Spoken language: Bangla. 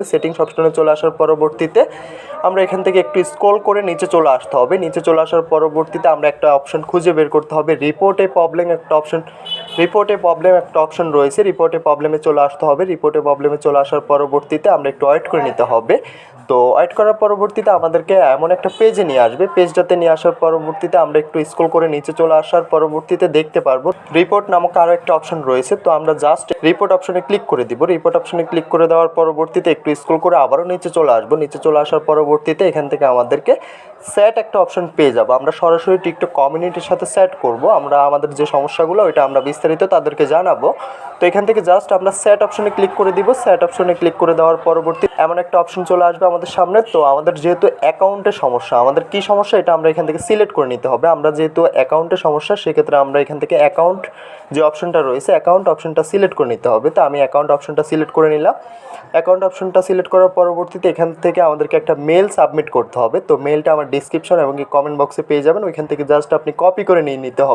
সেটিংস অপশনে চলে আসার পরবর্তীতে আমরা এখান থেকে একটু স্ক্রল করে নিচে চলে আসতে হবে। নিচে চলে আসার পরবর্তীতে আমরা একটা অপশন খুঁজে বের করতে হবে। রিপোর্টে প্রবলেম একটা অপশন রিপোর্টে প্রবলেম একটা অপশন রয়েছে। রিপোর্টে প্রবলেমে চলে আসতে হবে। রিপোর্টে প্রবলেমে চলে আসার পরবর্তীতে আমরা একটু ওয়েট করে নিতে হবে। তো ওয়েট করার পরবর্তীতে আমাদেরকে এমন একটা পেজে নিয়ে আসবে। পেজটাতে নিয়ে আসার পরবর্তীতে আমরা একটু স্ক্রল করে নিচে চলে আসার পরবর্তীতে দেখতে পারব। রিপোর্ট নামক আরও একটা অপশন রয়েছে, তো আমরা জাস্ট রিপোর্ট অপশনে ক্লিক করে দিব। রিপোর্ট অপশনে ক্লিক করে দেওয়ার পরবর্তীতে একটু স্ক্রল করে আবারও নিচে চলে আসব। নিচে চলে আসার পরবর্তীতে এখান থেকে আমাদেরকে স্যাট একটা অপশন পেয়ে যাব। আমরা সরাসরি টিকটক কমিউনিটির সাথে স্যাট করব। আমরা, আমাদের যে সমস্যাগুলো, ওইটা আমরা বিস্তারিত তাদেরকে জানাব। তো এখান থেকে জাস্ট আমরা স্যাট অপশনে ক্লিক করে দিব। স্যাট অপশনে ক্লিক করে দেওয়ার পরবর্তী এমন একটা অপশন চলে আসবে আমাদের সামনে, তো আমাদের যেহেতু অ্যাকাউন্টের সমস্যা, আমাদের কি সমস্যা এটা আমরা এখান থেকে সিলেক্ট করে নিতে হবে। আমরা যেহেতু অ্যাকাউন্টের সমস্যা, সেক্ষেত্রে আমরা এখান থেকে অ্যাকাউন্ট যে অপশনটা রয়েছে, অ্যাকাউন্ট অপশনটা সিলেক্ট করে নিতে হবে। তো আমি অ্যাকাউন্ট অপশনটা সিলেক্ট করে নিলাম। অ্যাকাউন্ট অপশনটা সিলেক্ট করার পরবর্তীতে এখান থেকে আমাদেরকে একটা মেল সাবমিট করতে হবে। তো মেলটা আমার ডিসক্রিপশন এবং কমেন্ট বক্সে পেয়ে যাবেন। ওইখান থেকে জাস্ট আপনি কপি করে নিয়ে নিতে হবে।